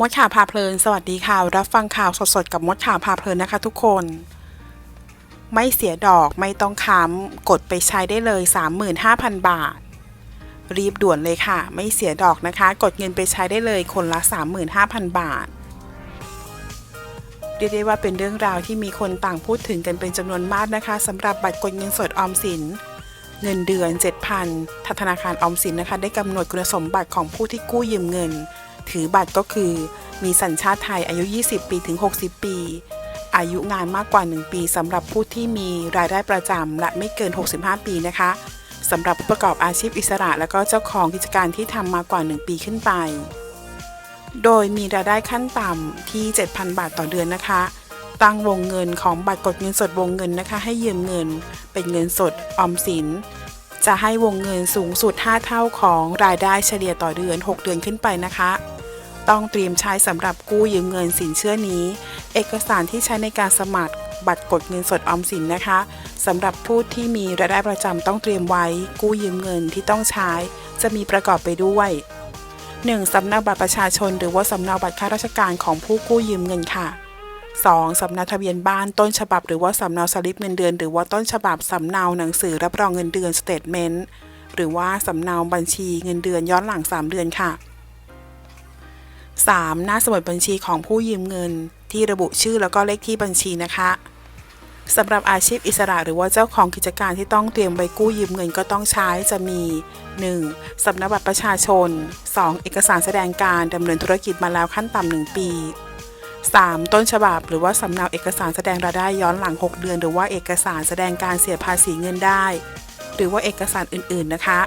มดข่าวพาเพลิน สวัสดีค่ะ รับฟังข่าวสดๆ กับมดข่าวพาเพลินนะคะทุกคน ไม่เสียดอกไม่ต้องค้ำกดไปใช้ได้เลย 35,000 บาท รีบด่วนเลยค่ะ ไม่เสียดอกนะคะ กดเงินไปใช้ได้เลยคนละ 35,000 บาท เรียกได้ว่าเป็นเรื่องราวที่มีคนต่างพูดถึงกันเป็นจำนวนมากนะคะสำหรับบัตรกดเงินสดออมสิน เงินเดือน 7,000ธนาคารออมสินนะคะ ได้กำหนดคุณสมบัติของผู้ที่กู้ยืมเงิน ถือบัตรก็คือ มีสัญชาติไทยอายุ 20 ปีถึง 60 ปี อายุงานมากกว่า 1 ปีสำหรับผู้ที่มีรายได้ประจำและไม่เกิน 65 ปีนะคะสำหรับผู้ประกอบอาชีพอิสระ และก็เจ้าของกิจการที่ทำมากว่า 1 ปีขึ้นไป โดยมีรายได้ขั้นต่ำที่ 7,000 บาทต่อเดือนนะคะ ตั้งวงเงินของบัตรกดเงินสดวงเงินนะคะ ให้ยืมเงิน เป็นเงินสดออมสิน จะให้วงเงินสูงสุด 5 เท่าของรายได้เฉลี่ยต่อเดือน 6 เดือนขึ้นไปนะคะ ต้องเตรียมใช้สำหรับกู้ยืมเงินสินเชื่อนี้ เอกสารที่ใช้ในการสมัครบัตรกดเงินสดออมสินนะคะสำหรับผู้ที่มีรายได้ประจำต้องเตรียมไว้ กู้ยืมเงินที่ต้องใช้ จะมีประกอบไปด้วย 1. สำเนาบัตรประชาชน หรือว่าสำเนาบัตรข้าราชการของผู้กู้ยืมเงินค่ะ 2. สำเนาทะเบียนบ้านต้นฉบับ หรือว่าสำเนาสลิปเงินเดือน หรือว่าต้นฉบับสำเนาหนังสือรับรองเงินเดือน statement หรือว่าสำเนาบัญชีเงินเดือนย้อนหลัง 3 เดือนค่ะ 3. หน้าสมุดบัญชีของผู้ยืมเงิน ที่ระบุชื่อแล้วก็เลขที่บัญชีนะคะสำหรับอาชีพอิสระหรือว่าเจ้าของกิจการที่ต้องเตรียมไว้กู้ยืมเงินก็ต้องใช้จะมี 1. สำเนาบัตรประชาชน 2. เอกสารแสดงการดำเนินธุรกิจมาแล้วขั้นต่ำ1ปี 3. ต้นฉบับหรือว่าสำเนาเอกสารแสดงรายได้ย้อนหลัง 6 เดือน หรือว่าเอกสารแสดงการเสียภาษีเงินได้ หรือว่าเอกสารอื่นๆนะคะ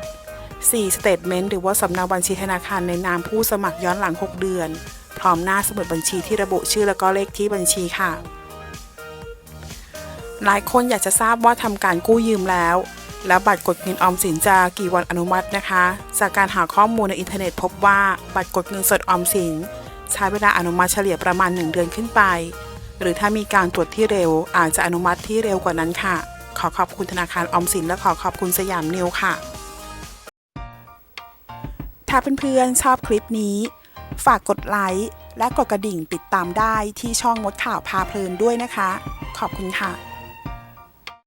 4. Statement หรือว่าสำเนาบัญชีธนาคารในนามผู้สมัครย้อนหลัง 6 เดือน พร้อมหน้าสมุดบัญชีที่ระบุชื่อแล้วก็เลขที่บัญชีค่ะ หลายคนอยากจะทราบว่าทำการกู้ยืมแล้ว แล้วบัตรกดเงินออมสินจะกี่วันอนุมัตินะคะ จากการหาข้อมูลในอินเทอร์เน็ตพบว่าบัตรกดเงินสดออมสิน ใช้เวลาอนุมัติเฉลี่ยประมาณ 1 เดือนขึ้นไป หรือถ้ามีการตรวจที่เร็วอาจจะอนุมัติที่เร็วกว่านั้นค่ะ ขอขอบคุณธนาคารออมสินและขอขอบคุณสยามนิวค่ะ ถ้าเพื่อนๆชอบคลิปนี้ ฝากกดไลค์และกดกระดิ่งติดตามได้ที่ช่องมดข่าวพาเพลินด้วยนะคะ ขอบคุณค่ะ